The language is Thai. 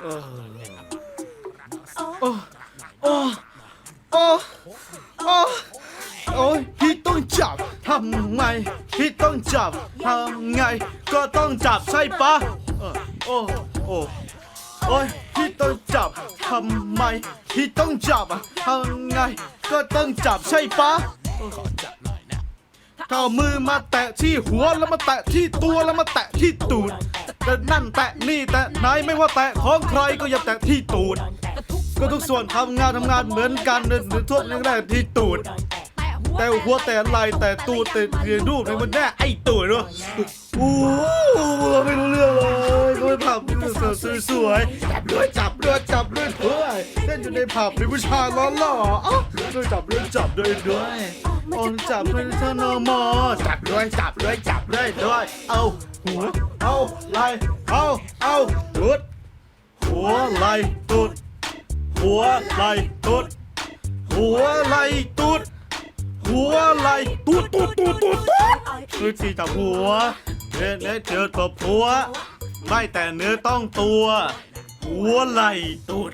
โอ้โอ้โอ้โอ้โอ้ยพี่ต้องจับทำไมพี่ต้องจับทำไง ก็ต้องจับใช่ปะเออโอ้โอ้โอ้ยพี่ต้องจับทำไมพี่ต้องจับอะทำไง ก็ต้องจับใช่ปะถ้าเอามือมาแตะที่หัวแล้วมาแตะที่ตัวแล้วมาแตะที่ตูด แต่นั่นแตะนี่แตะไหนไม่ว่าแตะของใครก็อย่าแตะที่ตูด ก็ทุกส่วนทำงานทำงานเหมือนกันหรือทั่วยังได้ที่ตูด แต่หัวแต่ไหลแต่ตูดแต่เรียนรูปในมันแน่ไอ้ตูดเนาะโอ้เราไม่รู้เรื่องเลยก็ไปผับสวยๆจับด้วยจับรวยจับรวย เพื่อนเต้นอยู่ในผับมีผู้ชายล้อหล่อๆอ๋อด้วยจับด้วยจับด้วยด้วยโอ้จับด้วยเธอนมอจับด้วยจับด้วยจับด้วยด้วย เอาหัวเอาไหลเอาเอาตูดหัวไหลตูดหัวไหลตุดหัวไหลตุดหัวไหลตุดตุดตุดตุดตุดคือที่จับหัวเนื้อเนื้อเจอตบหัวไม่แต่เนื้อต้องตัว หัวไหลตุด